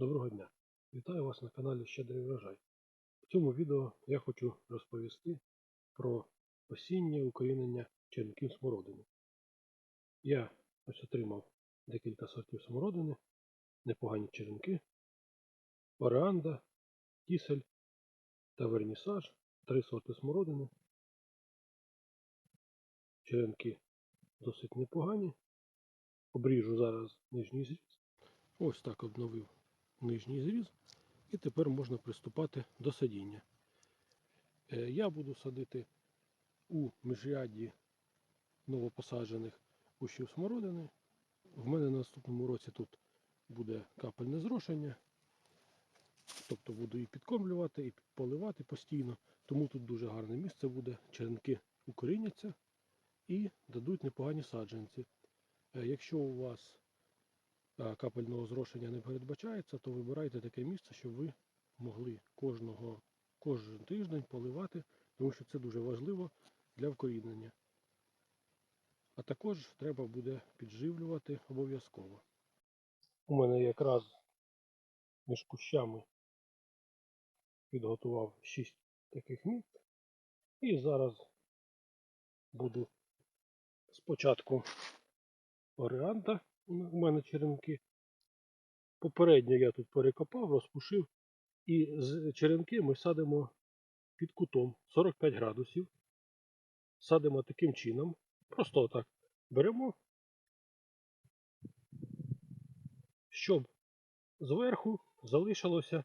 Доброго дня! Вітаю вас на каналі Щедрий врожай. В цьому відео я хочу розповісти про осіннє укорінення черенків смородини. Я ось отримав декілька сортів смородини, непогані черенки, оранда, кісель та вернісаж, три сорти смородини. Черенки досить непогані. Обріжу зараз нижній зріз. Ось так обновив нижній зріз. І тепер можна приступати до садіння. Е, Я буду садити у міжрядді новопосаджених кущів смородини. В мене на наступному році тут буде капельне зрошення. Тобто буду і підкормлювати, і поливати постійно. Тому тут дуже гарне місце буде. Черенки укоріняться і дадуть непогані саджанці. Е, Якщо у вас капельного зрошення не передбачається, то вибирайте таке місце, щоб ви могли кожного, кожен тиждень поливати, тому що це дуже важливо для вкорінення. А також треба буде підживлювати обов'язково. У мене якраз між кущами підготував 6 таких місць. І зараз буду спочатку оріанта у мене черенки. Попередньо я тут перекопав, розпушив. І з черенки ми садимо під кутом 45 градусів. Садимо таким чином. Просто отак беремо, щоб зверху залишилося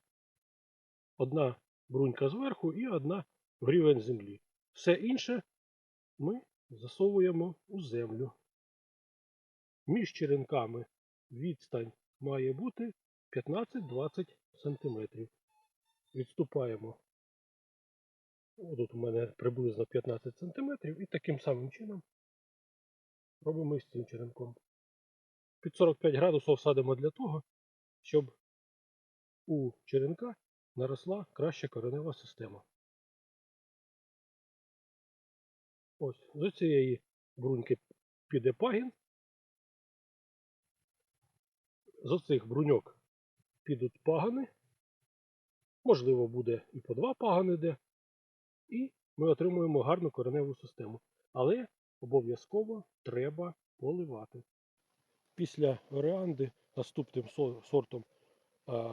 одна брунька зверху і одна в рівень землі. Все інше ми засовуємо у землю. Між черенками відстань має бути 15-20 см. Відступаємо. Тут у мене приблизно 15 см і таким самим чином робимо і з цим черенком. Під 45 градусів садимо для того, щоб у черенка наросла краща коренева система. Ось, з цієї бруньки піде пагін. З оцих бруньок підуть пагани. Можливо, буде і по два пагани де. І ми отримуємо гарну кореневу систему. Але обов'язково треба поливати. Після оріанди наступним сортом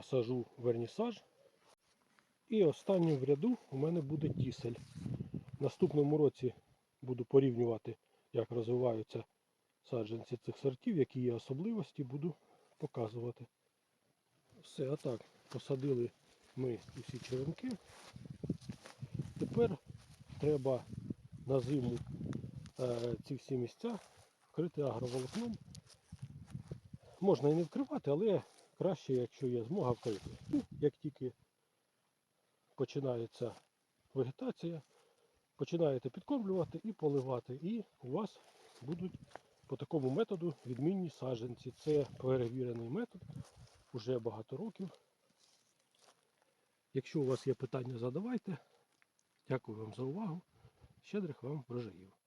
сажу вернісаж. І останнім в ряду у мене буде тісель. В наступному році буду порівнювати, як розвиваються саджанці цих сортів, які є особливості, буду показувати. Все, а так, посадили ми усі черенки. Тепер треба на зиму е, ці всі місця вкрити агроволокном. Можна і не вкривати, але краще, якщо є змога вкрити. Ну, як тільки починається вегетація, починаєте підкормлювати і поливати, і у вас будуть по такому методу відмінні саджанці. Це перевірений метод уже багато років. Якщо у вас є питання, задавайте. Дякую вам за увагу. Щедрих вам врожаїв.